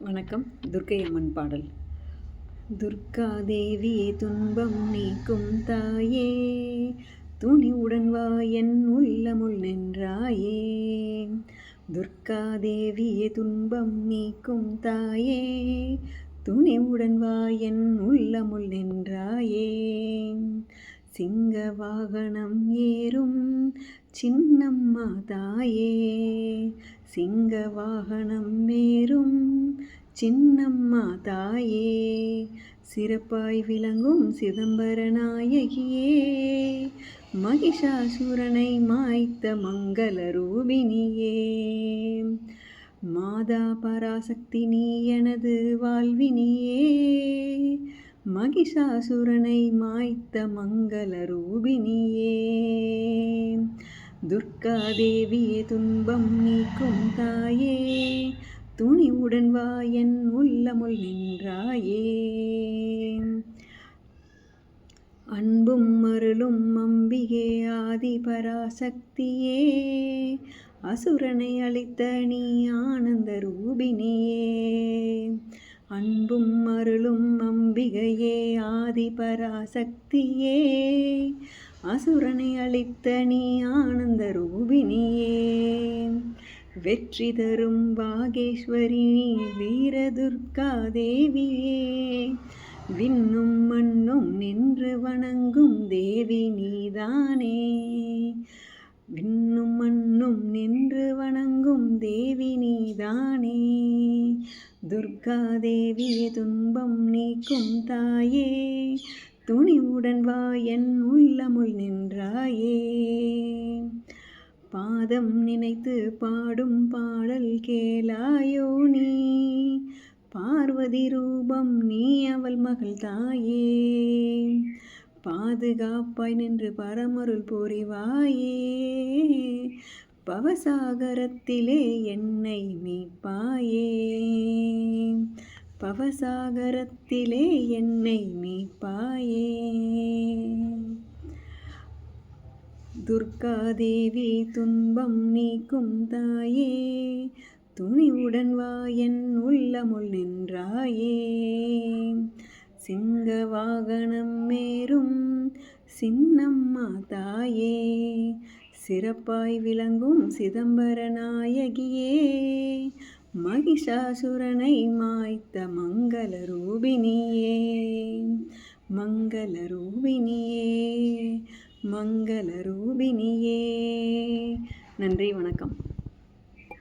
வணக்கம். துர்க்கை அம்மன் பாடல். துர்கா தேவியே துன்பம் நீக்கும் தாயே துணிவுடன் வா என் உள்ளமுள் நின்றாயே. துர்கா தேவியே துன்பம் நீக்கும் தாயே துணிவுடன் வா என் உள்ளமுள் நின்றாயே. சிங்க வாகனம் ஏறும் சின்னம்மா தாயே சிங்க வாகனம் மேரும் சின்னம்மா தாயே சிறப்பாய் விளங்கும் சிதம்பர நாயகியே மகிஷாசுரனை மாய்த்த மங்கள ரூபினியே மாதா பராசக்தி நீ எனது வாழ்வினியே. மகிஷாசுரனை மாய்த்த மங்கள ரூபினியே துர்கா தேவியே துன்பம் நீக்கும் தாயே. துணிவுடன் வா என் உள்ளமுள் நின்றாயே. அன்பும் அருளும் அம்பிகே ஆதி பராசக்தியே அசுரனை அளித்த நீ ஆனந்த ரூபினியே. அன்பும் அருளும் அம்பிகையே ஆதி பராசக்தியே அசுரனை அளித்த நீ ஆனந்த ரூபினியே. வெற்றி தரும் வாகேஸ்வரி வீரதுர்கா தேவியே. விண்ணும் மண்ணும் நின்று வணங்கும் தேவி நீதானே. விண்ணும் மண்ணும் நின்று வணங்கும் தேவி நீதானே. துர்கா தேவியே துன்பம் நீக்கும் தாயே. துணிவுடன் வா என் உள்ளமுள் நின்றாயே. பாதம் நினைத்து பாடும் பாடல் கேளாயோ நீ. பார்வதி ரூபம் நீ அவள் மகள் தாயே. பாதுகாப்பாய் நின்று பரமருள் புரிவாயே. பவசாகரத்திலே என்னை மீட்பாயே பவசாகரத்திலே என்னை துர்காதேவி துன்பம் நீக்கும் தாயே துணிவுடன் வா என் உள்ளமுள் நின்றாயே. சிங்க வாகனம் மேரும் சின்னம்மா தாயே சிறப்பாய் விளங்கும் சிதம்பர நாயகியே. மகிஷாசுரனை மாய்த்த மங்கள ரூபினியே மங்கள ரூபினியே மங்கள ரூபினியே நன்றி வணக்கம்.